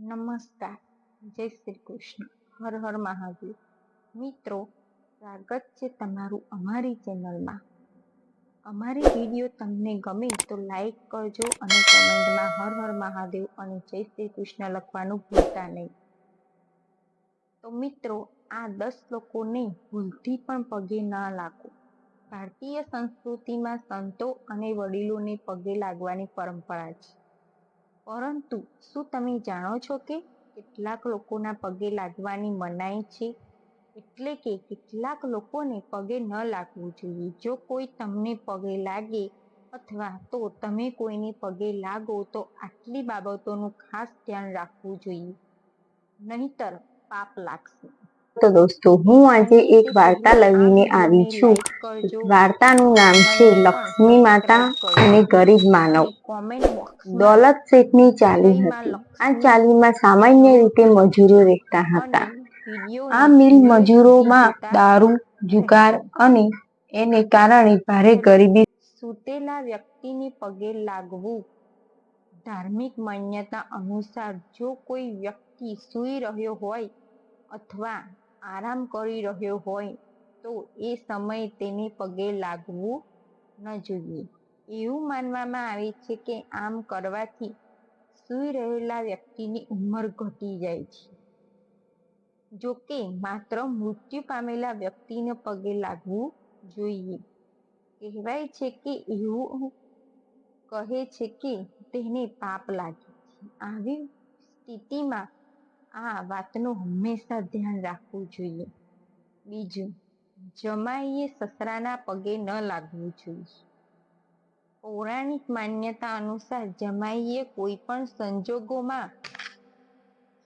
નમસ્કાર, જય શ્રી કૃષ્ણ. હર હર મહાદેવ. મિત્રો, સ્વાગત છે તમારું અમારી ચેનલમાં. અમારી વીડિયો તમને ગમે તો લાઈક કરજો અને કમેન્ટમાં હર હર મહાદેવ અને જય શ્રી કૃષ્ણ લખવાનું ભૂલતા નહીં. તો મિત્રો, આ દસ લોકોને ભૂલથી પણ પગે ન લાગો. ભારતીય સંસ્કૃતિમાં સંતો અને વડીલોને પગે લાગવાની પરંપરા છે. પરંતુ શું તમે જાણો છો કે કેટલાક લોકોના પગે લાગવાની મનાઈ છે? એટલે કે કેટલાક લોકોને પગે ન લાગવું જોઈએ. જો કોઈ તમને પગે લાગે અથવા તો તમે કોઈને પગે લાગો તો આટલી બાબતોનું ખાસ ધ્યાન રાખવું જોઈએ. નહીતર પાપ લાગશે. તો દોસ્તો, હું આજે એક વાર્તા લઈને આવી છું. વાર્તાનું નામ છે લક્ષ્મી માતા અને ગરીબ માનવ. દોલત શેઠની ચાલી હતી. આ ચાલીમાં સામાન્ય રીતે મજૂરો રહેતા હતા. આ મિલ મજૂરોમાં દારૂ, જુગાર અને એને કારણે ભારે ગરીબી સૂતેલા વ્યક્તિને પગે લાગવું. ધાર્મિક માન્યતા અનુસાર જો કોઈ વ્યક્તિ સૂઈ રહ્યો હોય અથવા આરામ કરી રહ્યો હોય તો એ સમયે તેને પગે લાગવું ન જોઈએ. એવું માનવામાં આવે છે કે આમ કરવાથી સૂઈ રહેલા વ્યક્તિની ઉંમર ઘટી જાય છે. જો કે માત્ર મૃત્યુ પામેલા વ્યક્તિને પગે લાગવું જોઈએ. કહેવાય છે કે એવું કહે છે કે તેને પાપ લાગે છે. આવી સ્થિતિમાં આ વાતનું હંમેશા ધ્યાન રાખવું જોઈએ. બીજું, જમાઈએ સસરાના પગે ન લાગવું જોઈએ. પૌરાણિક માન્યતા અનુસાર જમાઈએ કોઈ પણ સંજોગોમાં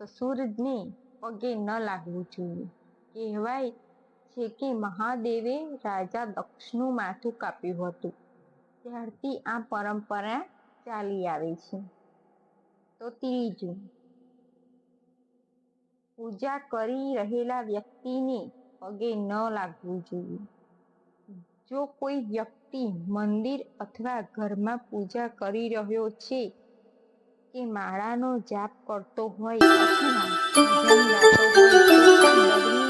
સસુરને પગે ન લાગવું જોઈએ. કહેવાય છે કે મહાદેવે રાજા દક્ષનું માથું કાપ્યું હતું. ત્યારથી આ પરંપરા ચાલી આવે છે. તો ત્રીજું પૂજા કરી રહેલા વ્યક્તિને પગે ન લાગવું જોઈએ. જો કોઈ વ્યક્તિ મંદિર અથવા ઘરમાં પૂજા કરી રહ્યો છે કે માળાનો જાપ કરતો હોય અથવા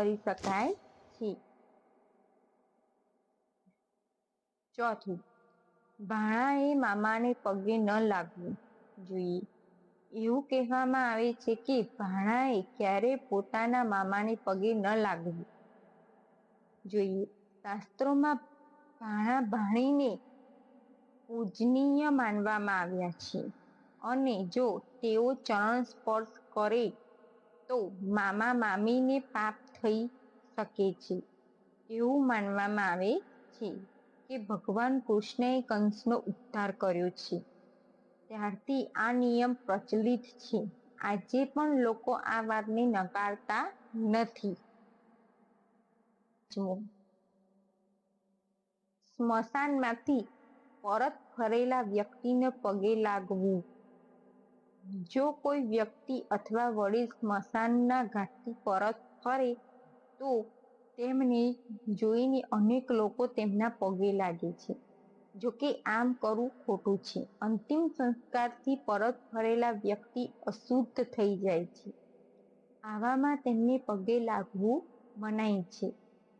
કરી શકાય છે. ચોથું, ભાણાએ મામાને પગે ન લાગવું જોઈએ. એવું કહેવામાં આવે છે કે ભાણાએ ક્યારે પોતાના મામાને પગે ન લાગવું જોઈએ. શાસ્ત્રોમાં ભાણા ભાણીને પૂજનીય માનવામાં આવ્યા છે અને જો તેઓ ચરણ સ્પર્શ કરે તો મામા મામીને પાપ થઈ શકે છે. એવું માનવામાં આવે છે કે ભગવાન કૃષ્ણએ કંસનો ઉદ્ધાર કર્યો છે. ત્યારથી આ નિયમ પ્રચલિત છે. આજે પણ લોકો આ વાતને નકારતા નથી. સ્મશાનમાંથી પરત ફરેલા વ્યક્તિને પગે લાગવું. જો કોઈ વ્યક્તિ અથવા વડીલ સ્મશાનના ઘાટથી પરત ફરે તો તેમને જોઈને અનેક લોકો તેમના પગે લાગે છે. જોકે આમ કરવું ખોટું છે. અંતિમ સંસ્કારથી પરત ફરેલા વ્યક્તિ અશુદ્ધ થઈ જાય છે. આવામાં તેમને પગે લાગવું મનાય છે.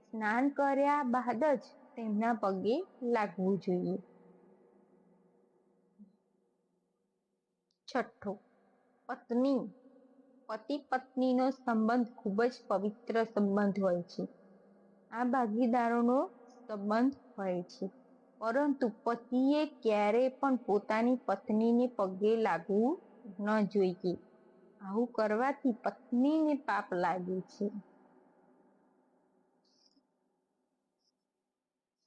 સ્નાન કર્યા બાદ જ તેમના પગે લાગવું જોઈએ. છઠ્ઠો. પત્ની પતિ પત્નીનો સંબંધ ખૂબ જ પવિત્ર સંબંધ હોય છે. આ ભાગીદારોનો સંબંધ હોય છે. પરંતુ પતિએ ક્યારે પણ પોતાની પત્નીને પગે લાગવું ન જોઈએ. આવું કરવાથી પત્નીને પાપ લાગે છે.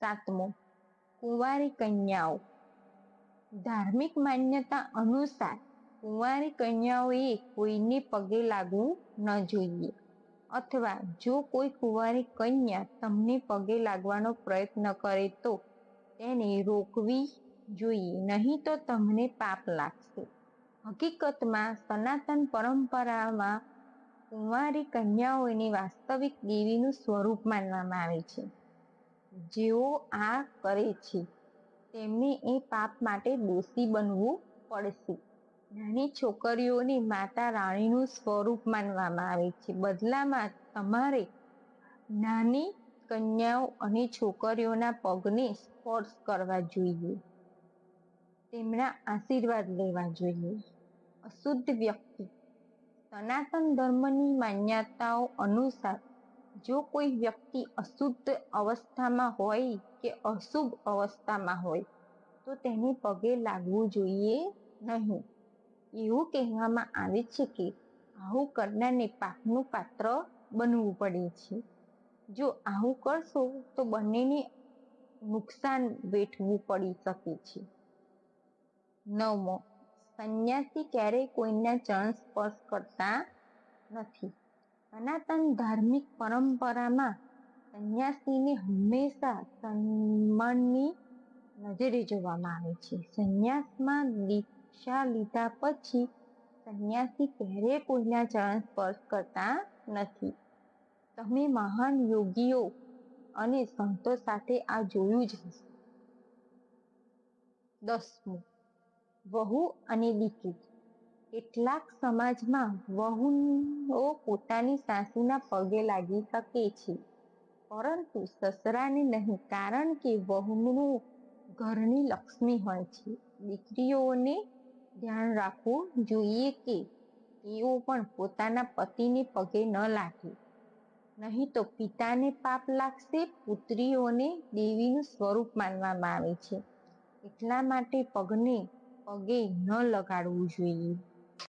સાતમો, કુંવારી કન્યાઓ. ધાર્મિક માન્યતા અનુસાર કુંવારી કન્યાઓએ કોઈને પગે લાગવું ન જોઈએ. અથવા જો કોઈ કુંવારી કન્યા તમને પગે લાગવાનો પ્રયત્ન કરે તો તેને રોકવી જોઈએ, નહીં તો તમને પાપ લાગશે. હકીકતમાં સનાતન પરંપરામાં કુંવારી કન્યાઓને વાસ્તવિક દેવીનું સ્વરૂપ માનવામાં આવે છે. જેઓ આ કરે છે, તેમને એ પાપ માટે દોષી બનવું પડશે. નાની છોકરીઓની માતા રાણીનું સ્વરૂપ માનવામાં આવે છે. બદલામાં તમારે નાની કન્યાઓ અને છોકરીઓના પગને સ્પર્શ કરવા જોઈએ. તેમના આશીર્વાદ લેવા જોઈએ. અશુદ્ધ વ્યક્તિ. સનાતન ધર્મની માન્યતાઓ અનુસાર જો કોઈ વ્યક્તિ અશુદ્ધ અવસ્થામાં હોય કે અશુભ અવસ્થામાં હોય, તો તેને પગે લાગવું જોઈએ નહીં. એવું કહેવામાં આવે છે કે આવું કરનારને પાપનું પાત્ર બનવું પડે છે. જો આવું કરશો તો બંનેને નુકસાન વેઠવું પડી શકે છે. નવમો, સંન્યાસી ક્યારેય કોઈના ચરણ સ્પર્શ કરતા નથી. સનાતન ધાર્મિક પરંપરામાં સંન્યાસીને હંમેશા સન્માનની નજરે જોવામાં આવે છે. સંન્યાસમાં દીક્ષા લીધા પછી સંન્યાસી ક્યારેય કોઈના ચરણ સ્પર્શ કરતા નથી. તમે મહાન યોગીઓ અને સંતો સાથે આ જોયું જ હશે. દસમું, વહુ અને દીકરી કેટલાક સમાજમાં વહુઓ પોતાની સાસુના પગે લાગી શકે છે, પરંતુ સસરાને નહીં, કારણ કે વહુનું ઘરની લક્ષ્મી હોય છે. દીકરીઓને ધ્યાન રાખવું જોઈએ કે તેઓ પણ પોતાના પતિને પગે ન લાગે. નહીં તો પિતાને પાપ લાગશે, પુત્રીઓને દેવીનું સ્વરૂપ માનવામાં આવે છે. એટલા માટે પગને પગે ન લગાડવું જોઈએ.